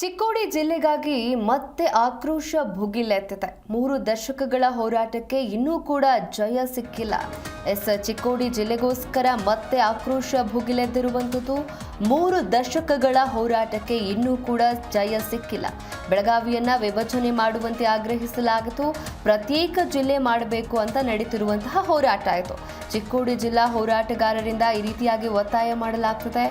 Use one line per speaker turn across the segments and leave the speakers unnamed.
ಚಿಕ್ಕೋಡಿ ಜಿಲ್ಲೆಗಾಗಿ ಮತ್ತೆ ಆಕ್ರೋಶ ಭುಗಿಲೆತ್ತಿದೆ. ಮೂರು ದಶಕಗಳ ಹೋರಾಟಕ್ಕೆ ಇನ್ನೂ ಕೂಡ ಜಯ ಸಿಕ್ಕಿಲ್ಲ. ಎಸ್ ಚಿಕ್ಕೋಡಿ ಜಿಲ್ಲೆಗೋಸ್ಕರ ಮತ್ತೆ ಆಕ್ರೋಶ ಭುಗಿಲೆದ್ದಿರುವಂಥದ್ದು. ಮೂರು ದಶಕಗಳ ಹೋರಾಟಕ್ಕೆ ಇನ್ನೂ ಕೂಡ ಜಯ ಸಿಕ್ಕಿಲ್ಲ. ಬೆಳಗಾವಿಯನ್ನ ವಿಭಜನೆ ಮಾಡುವಂತೆ ಆಗ್ರಹಿಸಲಾಗಿತ್ತು. ಪ್ರತ್ಯೇಕ ಜಿಲ್ಲೆ ಮಾಡಬೇಕು ಅಂತ ನಡೀತಿರುವಂತಹ ಹೋರಾಟ ಆಯಿತು. ಚಿಕ್ಕೋಡಿ ಜಿಲ್ಲಾ ಹೋರಾಟಗಾರರಿಂದ ಈ ರೀತಿಯಾಗಿ ಒತ್ತಾಯ ಮಾಡಲಾಗ್ತದೆ.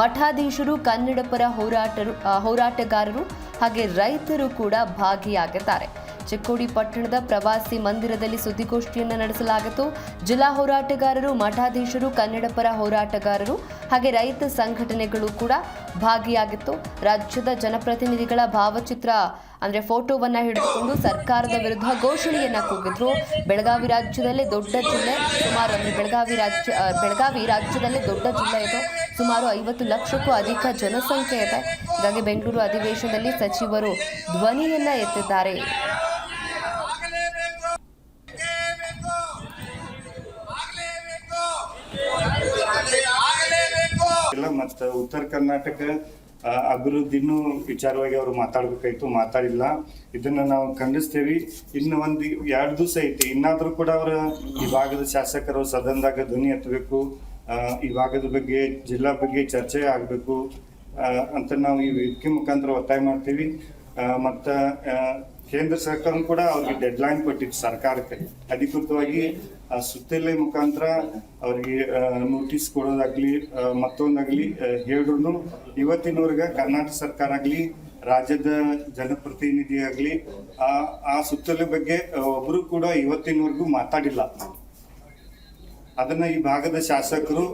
ಮಠಾಧೀಶರು ಕನ್ನಡ ಪರ ಹೋರಾಟರು ಹೋರಾಟಗಾರರು ಹಾಗೆ ರೈತರು ಕೂಡ ಭಾಗಿಯಾಗಿದ್ದಾರೆ. ಚಿಕ್ಕೋಡಿ ಪಟ್ಟಣದ ಪ್ರವಾಸಿ ಮಂದಿರದಲ್ಲಿ ಸುದ್ದಿಗೋಷ್ಠಿಯನ್ನು ನಡೆಸಲಾಗಿತ್ತು. ಜಿಲ್ಲಾ ಹೋರಾಟಗಾರರು, ಮಠಾಧೀಶರು ಕನ್ನಡ ಪರ ಹೋರಾಟಗಾರರು ಹಾಗೆ ರೈತ ಸಂಘಟನೆಗಳು ಕೂಡ ಭಾಗಿಯಾಗಿತ್ತು. ರಾಜ್ಯದ ಜನಪ್ರತಿನಿಧಿಗಳ ಭಾವಚಿತ್ರ ಅಂದ್ರೆ ಫೋಟೋವನ್ನ ಹಿಡಿದುಕೊಂಡು ಸರ್ಕಾರದ ವಿರುದ್ಧ ಘೋಷಣೆಯನ್ನು ಕೂಗಿದ್ರು. ಬೆಳಗಾವಿ ರಾಜ್ಯದಲ್ಲೇ ದೊಡ್ಡ ಜಿಲ್ಲೆ, ಸುಮಾರು ಅಂದರೆ ಬೆಳಗಾವಿ ರಾಜ್ಯ ಬೆಳಗಾವಿ ರಾಜ್ಯದಲ್ಲೇ ದೊಡ್ಡ ಜಿಲ್ಲೆ ಇದು. ಸುಮಾರು ಐವತ್ತು ಲಕ್ಷಕ್ಕೂ ಅಧಿಕ ಜನಸಂಖ್ಯೆ ಇದೆ. ಹೀಗಾಗಿ ಬೆಂಗಳೂರು ಅಧಿವೇಶನದಲ್ಲಿ ಸಚಿವರು ಧ್ವನಿಯನ್ನು ಎತ್ತಿದ್ದಾರೆ.
ಮತ್ತು ಉತ್ತರ ಕರ್ನಾಟಕ ಅಭಿವೃದ್ಧಿನೂ ವಿಚಾರವಾಗಿ ಅವರು ಮಾತಾಡ್ಬೇಕಾಯ್ತು, ಮಾತಾಡಿಲ್ಲ. ಇದನ್ನ ನಾವು ಖಂಡಿಸ್ತೇವಿ. ಇನ್ನು ಒಂದು ಎರಡು ದಿವಸ ಐತಿ. ಇನ್ನಾದರೂ ಕೂಡ ಅವರ ಈ ಭಾಗದ ಶಾಸಕರು ಸದನದಾಗ ಧ್ವನಿ ಎತ್ತಬೇಕು. ಈ ಭಾಗದ ಬಗ್ಗೆ, ಜಿಲ್ಲಾ ಬಗ್ಗೆ ಚರ್ಚೆ ಆಗಬೇಕು ಅಂತ ನಾವು ಈ ವೇದಿಕೆ ಮುಖಾಂತರ ಒತ್ತಾಯ ಮಾಡ್ತೀವಿ. ಮತ್ತ ಕೇಂದ್ರ ಸರ್ಕಾರ ಕೂಡ ಅವ್ರಿಗೆ ಡೆಡ್ಲೈನ್ ಕೊಟ್ಟಿತ್ತು ಸರ್ಕಾರಕ್ಕೆ. ಅಧಿಕೃತವಾಗಿ ಸುತ್ತೋಲೆ ಮುಖಾಂತರ ಅವ್ರಿಗೆ ನೋಟಿಸ್ ಕೊಡೋದಾಗ್ಲಿ ಮತ್ತೊಂದಾಗ್ಲಿ ಹೇಳಿದ್ರು. ಇವತ್ತಿನವರೆಗೆ ಕರ್ನಾಟಕ ಸರ್ಕಾರ ಆಗ್ಲಿ, ರಾಜ್ಯದ ಜನಪ್ರತಿನಿಧಿ ಆಗ್ಲಿ, ಆ ಆ ಸುತ್ತಲೆ ಬಗ್ಗೆ ಒಬ್ರು ಕೂಡ ಇವತ್ತಿನವರೆಗೂ ಮಾತಾಡಿಲ್ಲ. ಅದನ್ನ ಈ ಭಾಗದ ಶಾಸಕರು,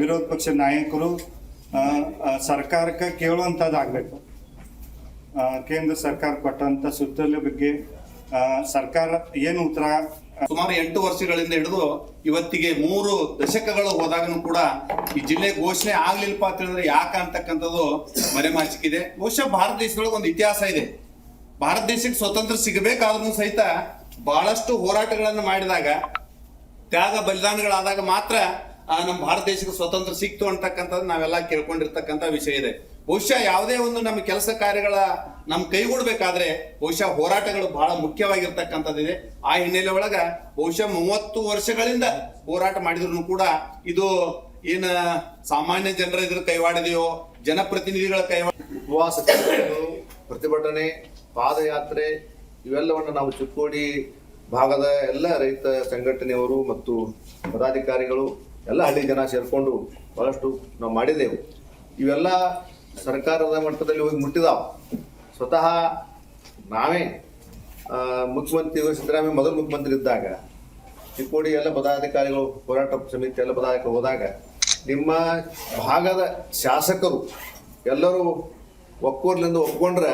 ವಿರೋಧ ಪಕ್ಷ ನಾಯಕರು ಸರ್ಕಾರಕ್ಕೆ ಕೇಳುವಂಥದ್ದಾಗಬೇಕು ಕೇಂದ್ರ ಸರ್ಕಾರ ಕೊಟ್ಟಂತ ಸುತ್ತೋಲೆ ಬಗ್ಗೆ ಸರ್ಕಾರ ಏನು ಉತ್ತರ?
ಸುಮಾರು ಎಂಟು ವರ್ಷಗಳಿಂದ ಹಿಡಿದು ಇವತ್ತಿಗೆ ಮೂರು ದಶಕಗಳು ಹೋದಾಗನು ಕೂಡ ಈ ಜಿಲ್ಲೆ ಘೋಷಣೆ ಆಗ್ಲಿಲ್ಲಪ್ಪ ಅಂತ ಹೇಳಿದ್ರೆ ಯಾಕ ಅಂತಕ್ಕಂಥದ್ದು ಮರೆಮಾಚಿಕಿದೆ ಬಹುಶಃ ಭಾರತ ದೇಶದೊಳಗೆ ಒಂದು ಇತಿಹಾಸ ಇದೆ. ಭಾರತ ದೇಶಕ್ಕೆ ಸ್ವತಂತ್ರ ಸಿಗಬೇಕಾದ್ರೂ ಸಹಿತ ಬಹಳಷ್ಟು ಹೋರಾಟಗಳನ್ನು ಮಾಡಿದಾಗ, ತ್ಯಾಗ ಬಲಿದಾನಗಳಾದಾಗ ಮಾತ್ರ ನಮ್ಮ ಭಾರತ ದೇಶಕ್ಕೆ ಸ್ವತಂತ್ರ ಸಿಕ್ತು ಅಂತಕ್ಕಂಥದ್ದು ನಾವೆಲ್ಲ ಕೇಳ್ಕೊಂಡಿರ್ತಕ್ಕಂಥ ವಿಷಯ ಇದೆ. ಬಹುಶಃ ಯಾವುದೇ ಒಂದು ನಮ್ಮ ಕೆಲಸ ಕಾರ್ಯಗಳ ನಮ್ಮ ಕೈಗೂಡಬೇಕಾದ್ರೆ ಬಹುಶಃ ಹೋರಾಟಗಳು ಬಹಳ ಮುಖ್ಯವಾಗಿರ್ತಕ್ಕಂಥದ್ದಿದೆ. ಆ ಹಿನ್ನೆಲೆ ಒಳಗ ಬಹುಶಃ ಮೂವತ್ತು ವರ್ಷಗಳಿಂದ ಹೋರಾಟ ಮಾಡಿದ್ರು ಕೂಡ ಇದು ಏನ, ಸಾಮಾನ್ಯ ಜನರ ಇದ್ರ ಕೈವಾಡಿದೆಯೋ, ಜನಪ್ರತಿನಿಧಿಗಳ ಕೈವಾಡ,
ಉಪವಾಸ ಪ್ರತಿಭಟನೆ, ಪಾದಯಾತ್ರೆ ಇವೆಲ್ಲವನ್ನು ನಾವು ಚಿಕ್ಕೋಡಿ ಭಾಗದ ಎಲ್ಲ ರೈತ ಸಂಘಟನೆಯವರು ಮತ್ತು ಪದಾಧಿಕಾರಿಗಳು ಎಲ್ಲ ಹಳ್ಳಿ ಜನ ಸೇರಿಕೊಂಡು ಬಹಳಷ್ಟು ನಾವು ಮಾಡಿದೆವು. ಇವೆಲ್ಲ ಸರ್ಕಾರದ ಮಟ್ಟದಲ್ಲಿ ಹೋಗಿ ಮುಟ್ಟಿದಾವ. ಸ್ವತಃ ನಾವೇ ಮುಖ್ಯಮಂತ್ರಿ ಸಿದ್ದರಾಮಯ್ಯ ಮೊದಲು ಮುಖ್ಯಮಂತ್ರಿ ಇದ್ದಾಗ, ಚಿಕ್ಕೋಡಿ ಎಲ್ಲ ಪದಾಧಿಕಾರಿಗಳು ಹೋರಾಟ ಸಮಿತಿ ಎಲ್ಲ ಪದಾಧಿಕಾರಿಗಳು ಹೋದಾಗ, ನಿಮ್ಮ ಭಾಗದ ಶಾಸಕರು ಎಲ್ಲರೂ ಒಕ್ಕೂರ್ಲಿಂದ ಒಪ್ಕೊಂಡ್ರೆ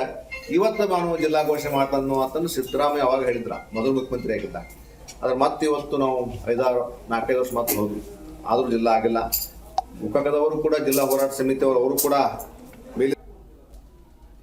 ಇವತ್ತು ನಾನು ಜಿಲ್ಲಾ ಘೋಷಣೆ ಮಾಡ್ತಾನೋ ಅಂತಂದು ಸಿದ್ದರಾಮಯ್ಯ ಅವಾಗ ಹೇಳಿದ್ರ, ಮೊದಲು ಮುಖ್ಯಮಂತ್ರಿ ಆಗಿದ್ದ. ಆದ್ರೆ ಮತ್ತೆ ಇವತ್ತು ನಾವು ಐದಾರು ನಾಲ್ಕೈದು ವರ್ಷ ಮತ್ತೆ ಹೋದ್ವಿ. ಆದರೂ ಜಿಲ್ಲಾ ಆಗಿಲ್ಲ. ಮುಖಂಡದವರು ಕೂಡ ಜಿಲ್ಲಾ ಹೋರಾಟ ಸಮಿತಿಯವರು ಅವರು ಕೂಡ